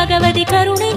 பகவதி கருணை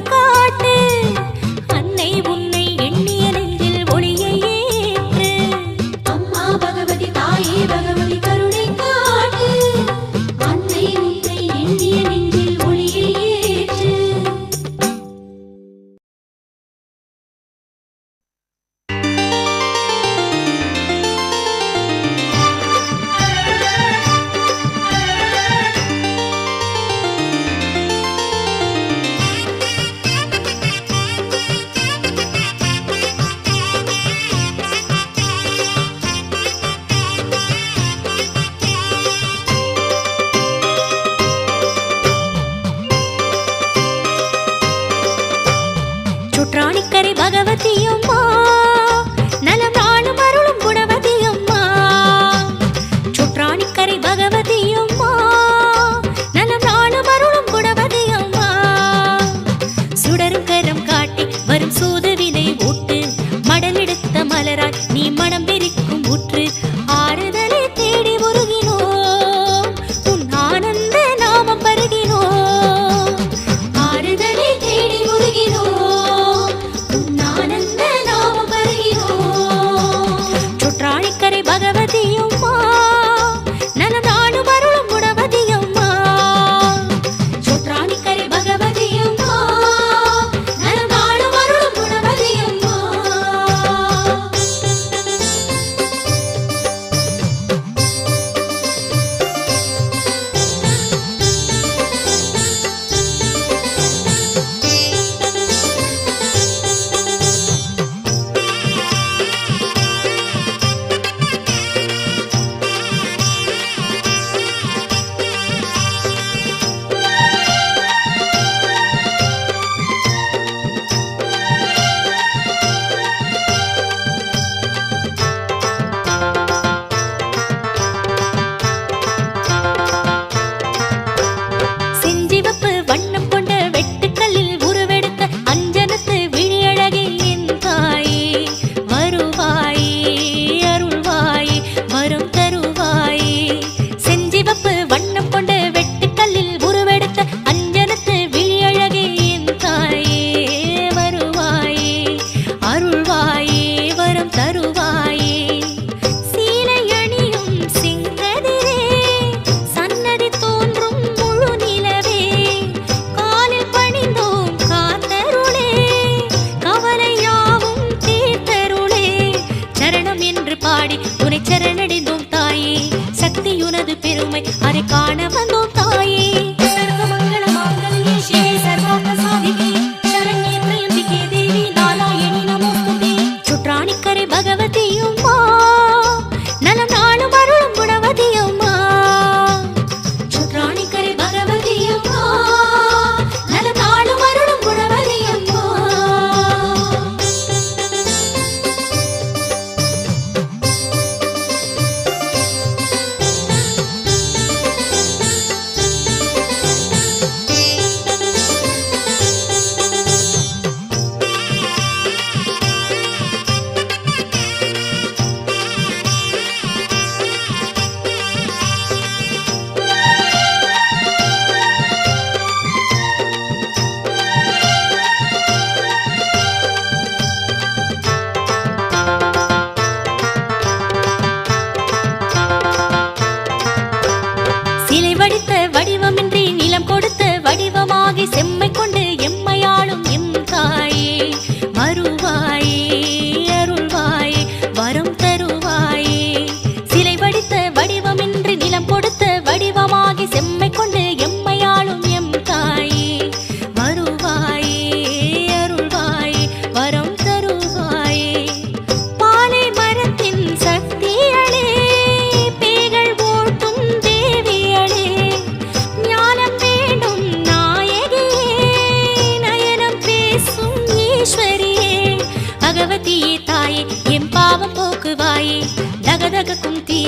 என்று பாடி உனை சரணடைந்தோம் தாயே. சக்தி உனது பெருமை அதை காணவர்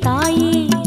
தாயே.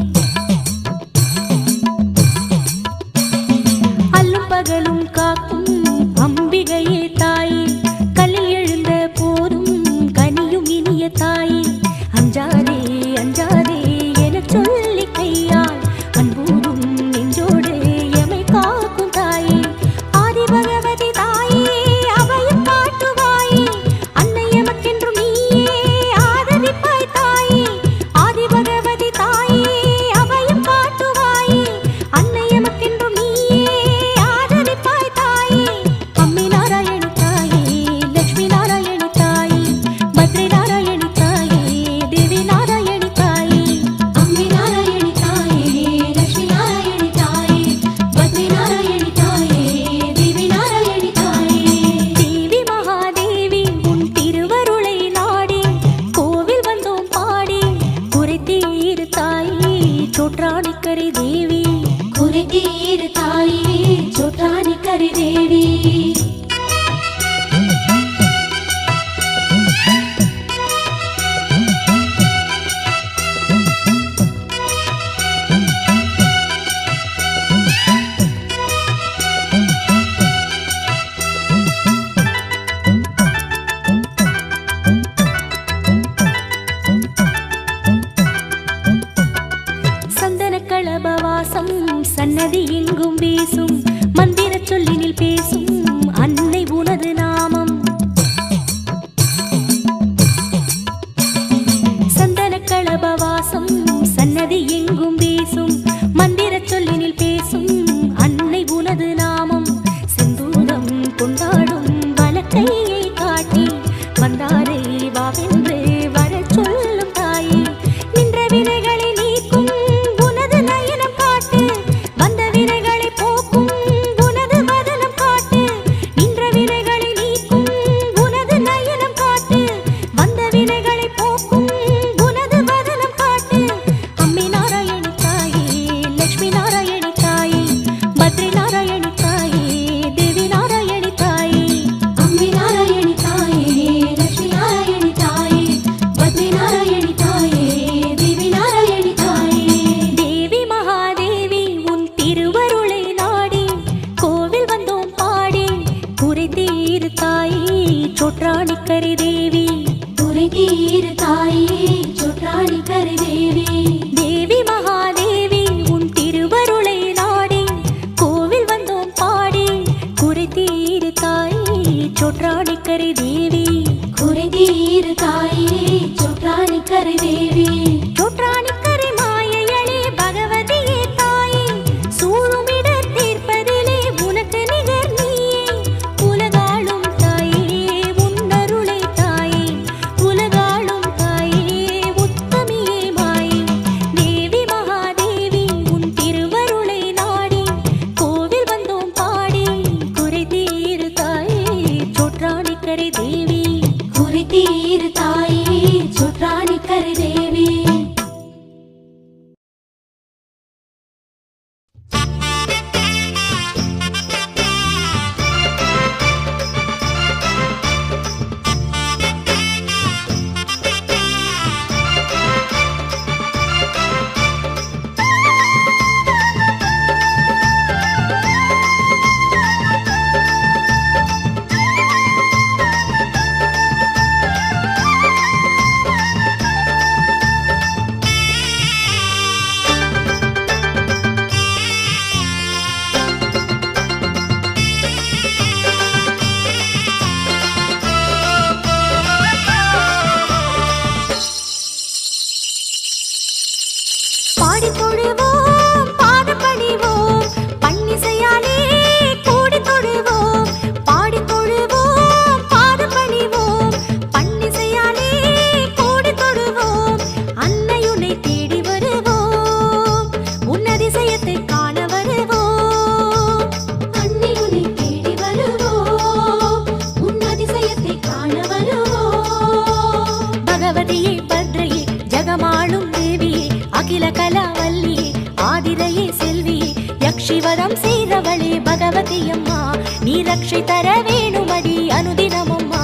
భగవతియమ్మా నీ రక్షి తరవేణుమది అనుదినమమ్మా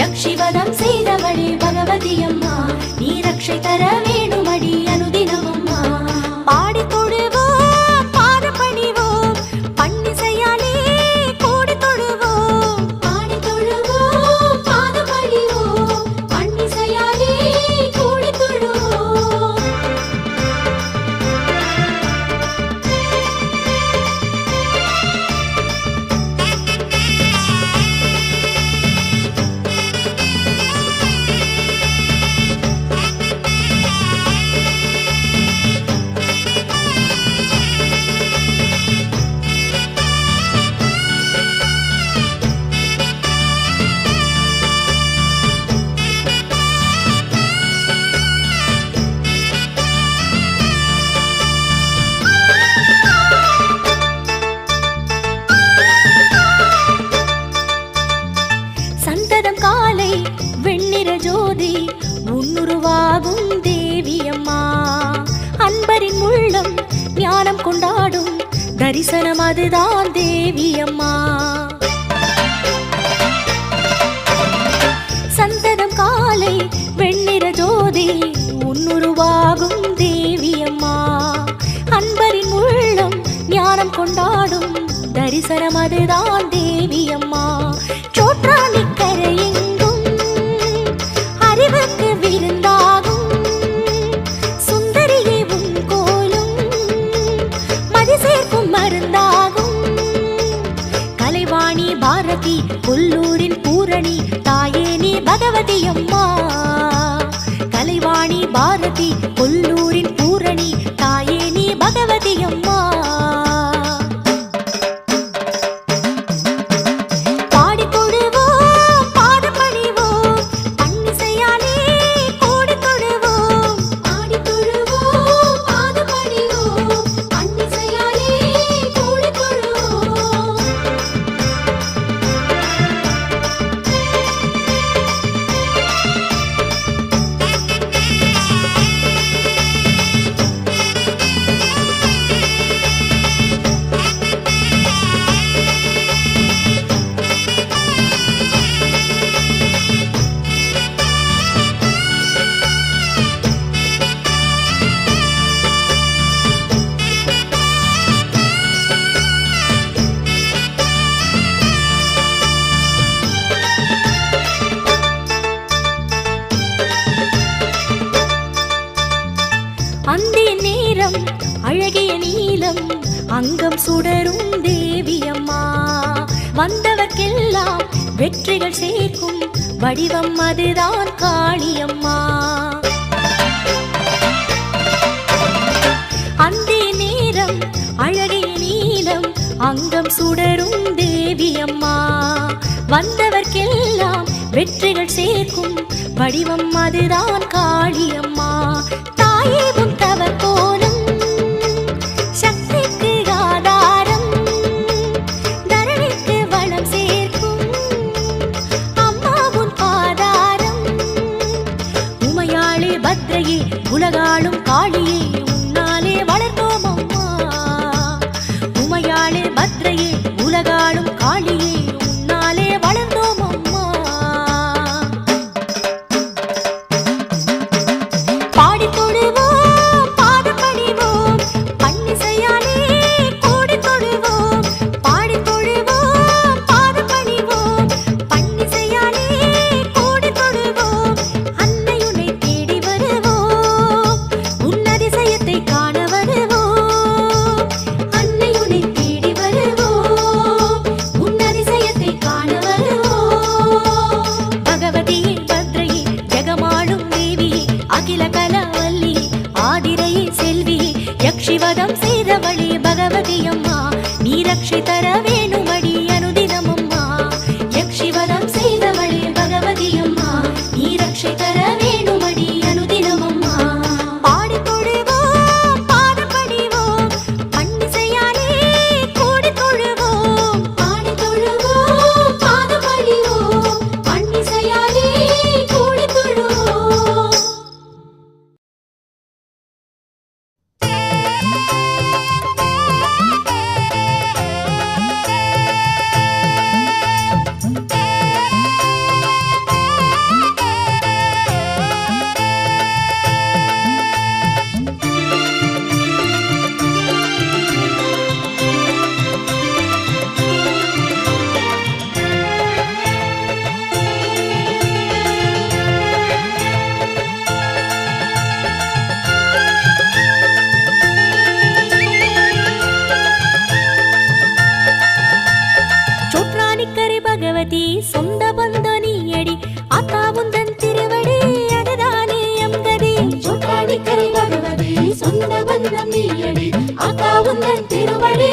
యక్షివదం செய்தவளே భగవதியம்மா நீ ரட்சை தர தரிசனம் அதுதான் தேவி அம்மா சந்தனம் காலை வெண்ணிற ஜோதி உன்னுருவாகும் தேவி அம்மா அன்பரின் உள்ளம் ஞானம் கொண்டாடும் தரிசனம் அதுதான் பாரதி அம்மா கலைவாணி பாரதி வடிவம் அதுதான் காளியம்மா. அந்தே நேரம் அழகின் நீளம் அங்கம் சுடரும் தேவியம்மா. வந்தவர்க்கெல்லாம் வெற்றிகள் சேர்க்கும் வடிவம் அதுதான் காளியம்மா.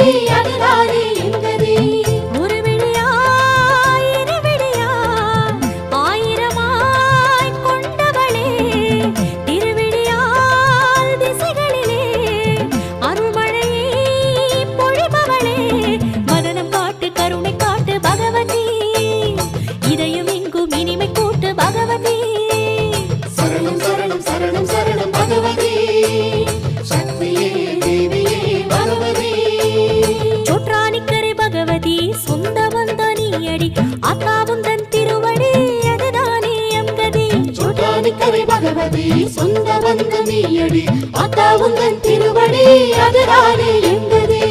திருவடி சொற்றாடிக்கரை பகவதி சொந்த பந்தம் நீயடி அக்கா உந்தன் திருவடி அதுதானே எங்கதி